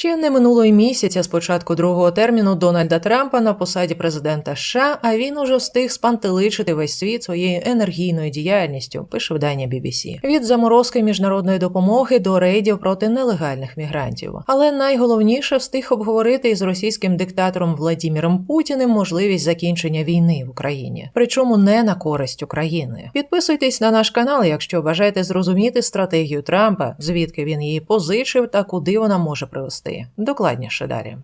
Ще не минуло й місяця з початку другого терміну Дональда Трампа на посаді президента США, а він уже встиг спантеличити весь світ своєю енергійною діяльністю. Пише видання BBC. від заморозки міжнародної допомоги до рейдів проти нелегальних мігрантів. Але найголовніше встиг обговорити із російським диктатором Владіміром Путіним можливість закінчення війни в Україні, причому не на користь України. Підписуйтесь на наш канал, якщо бажаєте зрозуміти стратегію Трампа, звідки він її позичив та куди вона може привести. Докладніше далі.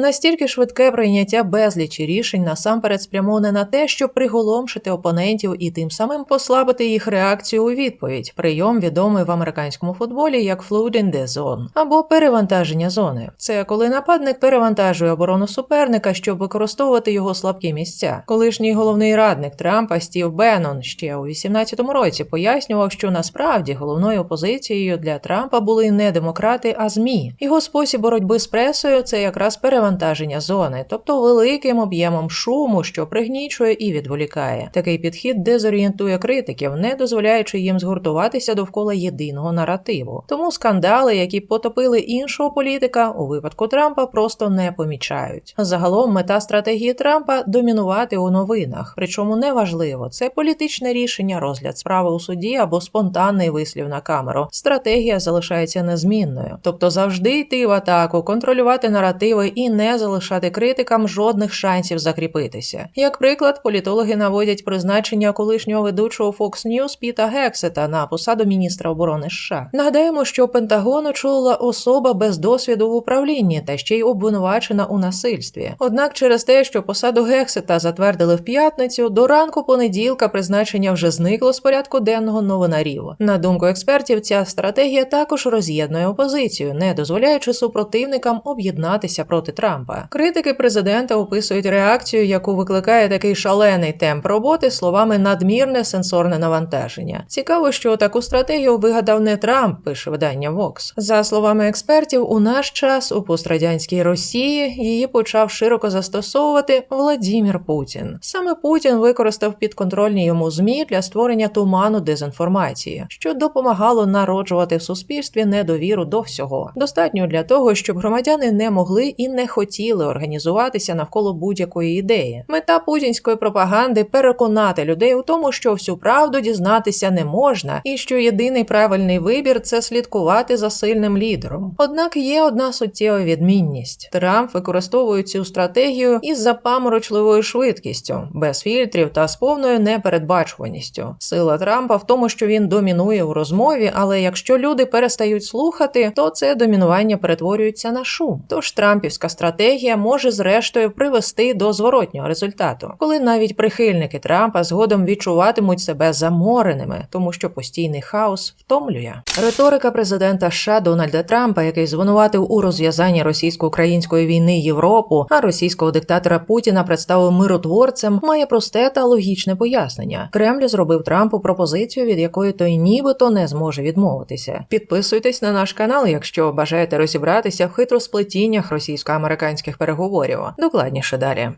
Настільки швидке прийняття безлічі рішень насамперед спрямоване на те, щоб приголомшити опонентів і тим самим послабити їх реакцію у відповідь. Прийом відомий в американському футболі як flooding the zone або перевантаження зони. Це коли нападник перевантажує оборону суперника, щоб використовувати його слабкі місця. Колишній головний радник Трампа Стів Беннон ще у 18-му році пояснював, що насправді головною опозицією для Трампа були не демократи, а змі. Його спосіб боротьби з пресою це якраз перевантаження перевантаження зони, тобто великим об'ємом шуму, що пригнічує і відволікає. Такий підхід дезорієнтує критиків, не дозволяючи їм згуртуватися довкола єдиного наративу. Тому скандали, які потопили іншого політика, у випадку Трампа просто не помічають. Загалом мета стратегії Трампа домінувати у новинах. Причому неважливо, це політичне рішення, розгляд справи у суді або спонтанний вислів на камеру. Стратегія залишається незмінною, тобто завжди йти в атаку, контролювати наративи і не залишати критикам жодних шансів закріпитися. Як приклад, політологи наводять призначення колишнього ведучого Fox News Піта Гексета на посаду міністра оборони США. Нагадаємо, що Пентагон очолила особа без досвіду в управлінні та ще й обвинувачена у насильстві. Однак, через те, що посаду Гексета затвердили в п'ятницю, до ранку понеділка призначення вже зникло з порядку денного новинарів. На думку експертів, ця стратегія також роз'єднує опозицію, не дозволяючи супротивникам об'єднатися проти Трампа. Критики президента описують реакцію, яку викликає такий шалений темп роботи словами надмірне сенсорне навантаження. Цікаво, що таку стратегію вигадав не Трамп, пише видання Vox. За словами експертів, у наш час у пострадянській Росії її почав широко застосовувати Владімір Путін. Саме Путін використав підконтрольні йому змі для створення туману дезінформації, що допомагало народжувати в суспільстві недовіру до всього. Достатньо для того, щоб громадяни не могли і не хотіли організуватися навколо будь-якої ідеї. Мета путінської пропаганди переконати людей у тому, що всю правду дізнатися не можна, і що єдиний правильний вибір це слідкувати за сильним лідером. Однак є одна суттєва відмінність: Трамп використовує цю стратегію із запаморочливою швидкістю, без фільтрів та з повною непередбачуваністю. Сила Трампа в тому, що він домінує у розмові, але якщо люди перестають слухати, то це домінування перетворюється на шум. Тож Трампівська стратегія стратегія може зрештою привести до зворотнього результату, коли навіть прихильники Трампа згодом відчуватимуть себе замореними, тому що постійний хаос втомлює. Риторика президента США Дональда Трампа, який звинуватив у розв'язанні російсько-української війни Європу, а російського диктатора Путіна представив миротворцем, має просте та логічне пояснення. Кремль зробив Трампу пропозицію, від якої той нібито не зможе відмовитися. Підписуйтесь на наш канал, якщо бажаєте розібратися в хитросплетіннях російсько-американського американських переговорів. Докладніше далі.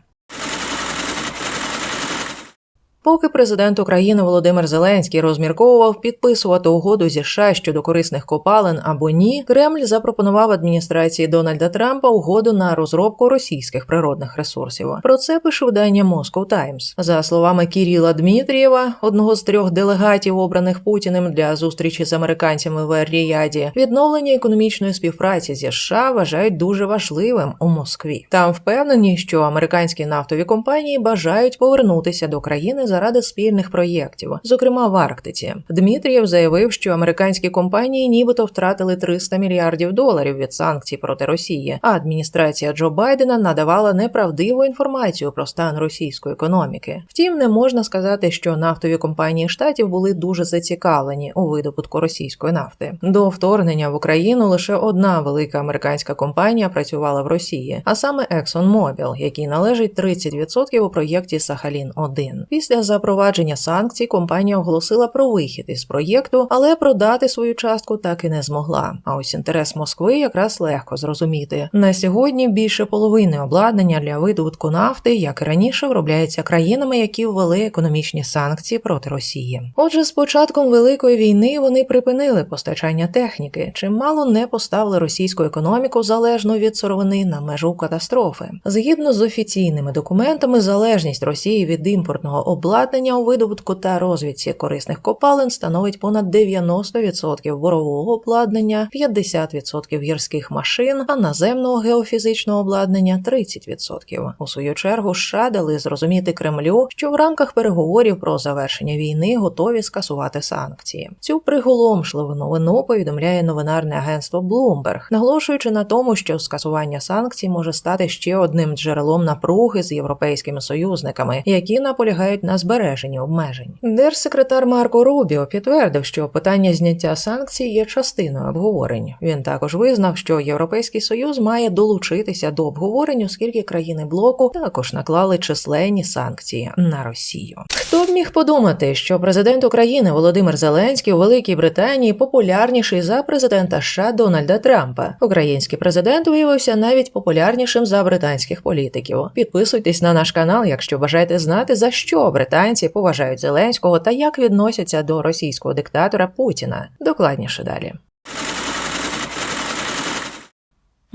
Поки президент України Володимир Зеленський розмірковував підписувати угоду зі США щодо корисних копалин або ні, Кремль запропонував адміністрації Дональда Трампа угоду на розробку російських природних ресурсів. Про це пише видання Moscow Times. За словами Кіріла Дмитрієва, одного з трьох делегатів, обраних Путіним для зустрічі з американцями в Ріяді, відновлення економічної співпраці зі США вважають дуже важливим у Москві. Там впевнені, що американські нафтові компанії бажають повернутися до країни заради спільних проєктів, зокрема в Арктиці. Дмитрієв заявив, що американські компанії нібито втратили 300 мільярдів доларів від санкцій проти Росії, а адміністрація Джо Байдена надавала неправдиву інформацію про стан російської економіки. Втім, не можна сказати, що нафтові компанії штатів були дуже зацікавлені у видобутку російської нафти. До вторгнення в Україну лише одна велика американська компанія працювала в Росії, а саме ExxonMobil, який належить 30% у проєкті Сахалін 1 Після запровадження санкцій, компанія оголосила про вихід із проєкту, але продати свою частку так і не змогла. А ось інтерес Москви якраз легко зрозуміти. На сьогодні більше половини обладнання для видобутку нафти, як і раніше, виробляється країнами, які ввели економічні санкції проти Росії. Отже, з початком великої війни вони припинили постачання техніки, чим мало не поставили російську економіку залежну від сировини на межу катастрофи. Згідно з офіційними документами, залежність Росії від імпортного обладнання у видобутку та розвідці корисних копалин становить понад 90% борового обладнання, 50% гірських машин, а наземного геофізичного обладнання 30%. У свою чергу США дали зрозуміти Кремлю, що в рамках переговорів про завершення війни готові скасувати санкції. Цю приголомшливу новину повідомляє новинарне агентство Bloomberg, наголошуючи на тому, що скасування санкцій може стати ще одним джерелом напруги з європейськими союзниками, які наполягають на збереженні обмежень. Держсекретар Марко Рубіо підтвердив, що питання зняття санкцій є частиною обговорень. Він також визнав, що Європейський Союз має долучитися до обговорень, оскільки країни блоку також наклали численні санкції на Росію. Хто б міг подумати, що президент України Володимир Зеленський у Великій Британії популярніший за президента США Дональда Трампа. Український президент виявився навіть популярнішим за британських політиків. Підписуйтесь на наш канал, якщо бажаєте знати, за що британці поважають Зеленського та як відносяться до російського диктатора Путіна. Докладніше далі.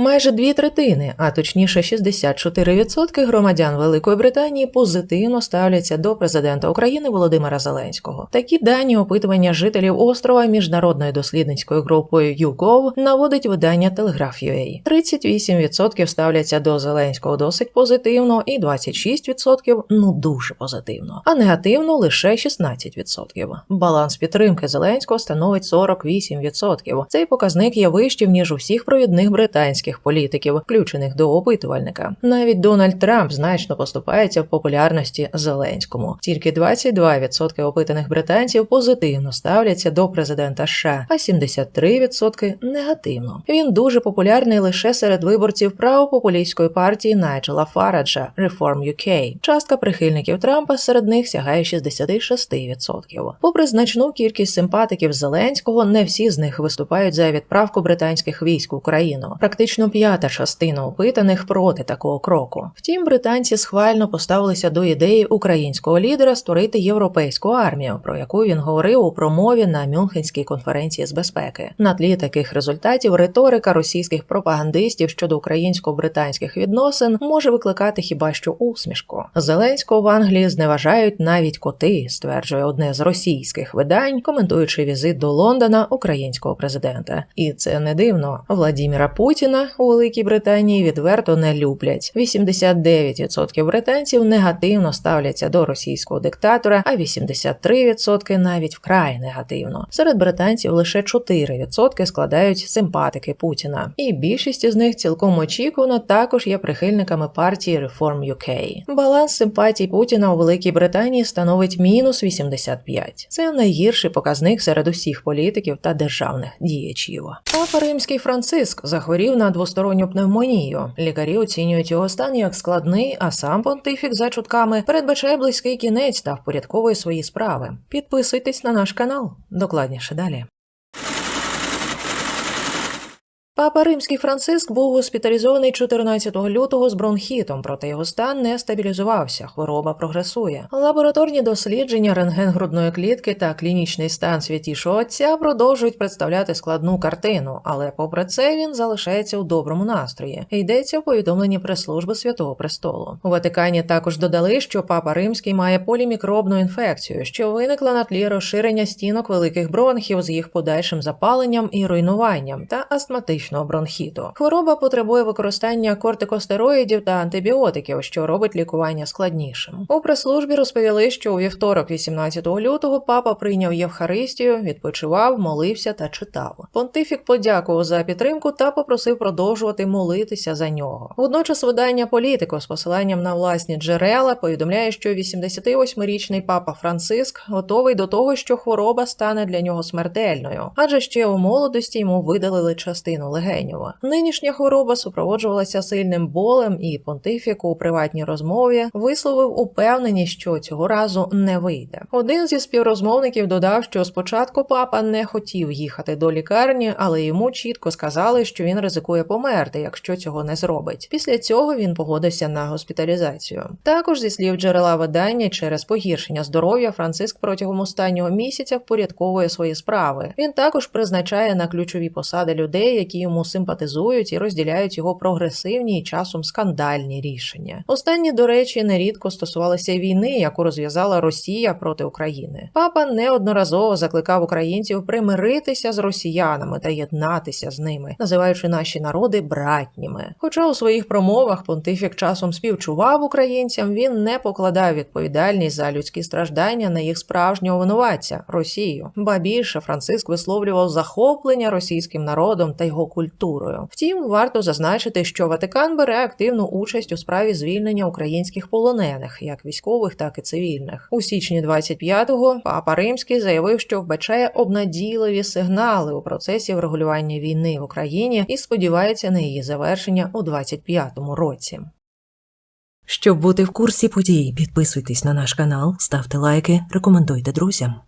Майже дві третини, а точніше 64% громадян Великої Британії позитивно ставляться до президента України Володимира Зеленського. Такі дані опитування жителів острова міжнародною дослідницькою групою YouGov наводить видання Telegraph.ua. 38% ставляться до Зеленського досить позитивно, і 26% ну дуже позитивно, а негативно лише 16%. Баланс підтримки Зеленського становить 48%. Цей показник є вищим ніж у всіх провідних британських політиків, включених до опитувальника. Навіть Дональд Трамп значно поступається в популярності Зеленському. Тільки 22% опитаних британців позитивно ставляться до президента США, а 73% негативно. Він дуже популярний лише серед виборців правопопулістської партії Найджела Фараджа Reform UK. Частка прихильників Трампа серед них сягає 66%. Попри значну кількість симпатиків Зеленського, не всі з них виступають за відправку британських військ в Україну. Практично п'ята частина опитаних проти такого кроку. Втім, британці схвально поставилися до ідеї українського лідера створити європейську армію, про яку він говорив у промові на Мюнхенській конференції з безпеки. На тлі таких результатів риторика російських пропагандистів щодо українсько-британських відносин може викликати хіба що усмішку. Зеленського в Англії зневажають навіть коти, стверджує одне з російських видань, коментуючи візит до Лондона українського президента. І це не дивно. Владіміра Путіна у Великій Британії відверто не люблять. 89% британців негативно ставляться до російського диктатора, а 83% навіть вкрай негативно. Серед британців лише 4% складають симпатики Путіна, і більшість із них цілком очікувано також є прихильниками партії Reform UK. Баланс симпатій Путіна у Великій Британії становить мінус 85. Це найгірший показник серед усіх політиків та державних діячів. Папа Римський Франциск захворів на двосторонню пневмонію. Лікарі оцінюють його стан як складний, а сам понтифік за чутками передбачає близький кінець та впорядковує свої справи. Підписуйтесь на наш канал. Докладніше далі. Папа Римський Франциск був госпіталізований 14 лютого з бронхітом, проте його стан не стабілізувався. Хвороба прогресує. Лабораторні дослідження рентген грудної клітки та клінічний стан святішого отця продовжують представляти складну картину, але попри це він залишається у доброму настрої. Йдеться в повідомленні прес-служби Святого Престолу. У Ватикані також додали, що папа Римський має полімікробну інфекцію, що виникла на тлі розширення стінок великих бронхів з їх подальшим запаленням і руйнуванням та астматичним бронхіту. Хвороба потребує використання кортикостероїдів та антибіотиків, що робить лікування складнішим. У прес-службі розповіли, що у вівторок, 18 лютого, папа прийняв Євхаристію, відпочивав, молився та читав. Понтифік подякував за підтримку та попросив продовжувати молитися за нього. Водночас видання політико з посиланням на власні джерела повідомляє, що 88-річний папа Франциск готовий до того, що хвороба стане для нього смертельною, адже ще у молодості йому видалили частину легенів. Нинішня хвороба супроводжувалася сильним болем, і понтифік у приватній розмові висловив упевненість, що цього разу не вийде. Один зі співрозмовників додав, що спочатку папа не хотів їхати до лікарні, але йому чітко сказали, що він ризикує померти, якщо цього не зробить. Після цього він погодився на госпіталізацію. Також зі слів джерела видання, через погіршення здоров'я Франциск протягом останнього місяця впорядковує свої справи. Він також призначає на ключові посади людей, які йому симпатизують і розділяють його прогресивні і часом скандальні рішення. Останні, до речі, нерідко стосувалися війни, яку розв'язала Росія проти України. Папа неодноразово закликав українців примиритися з росіянами та єднатися з ними, називаючи наші народи братніми. Хоча у своїх промовах понтифік часом співчував українцям, він не покладав відповідальність за людські страждання на їх справжнього винуватця Росію. Ба більше Франциск висловлював захоплення російським народом та його культурою. Втім, варто зазначити, що Ватикан бере активну участь у справі звільнення українських полонених, як військових, так і цивільних. У січні 25-го папа Римський заявив, що вбачає обнадійливі сигнали у процесі врегулювання війни в Україні і сподівається на її завершення у 25-му році. Щоб бути в курсі подій, підписуйтесь на наш канал, ставте лайки, рекомендуйте друзям.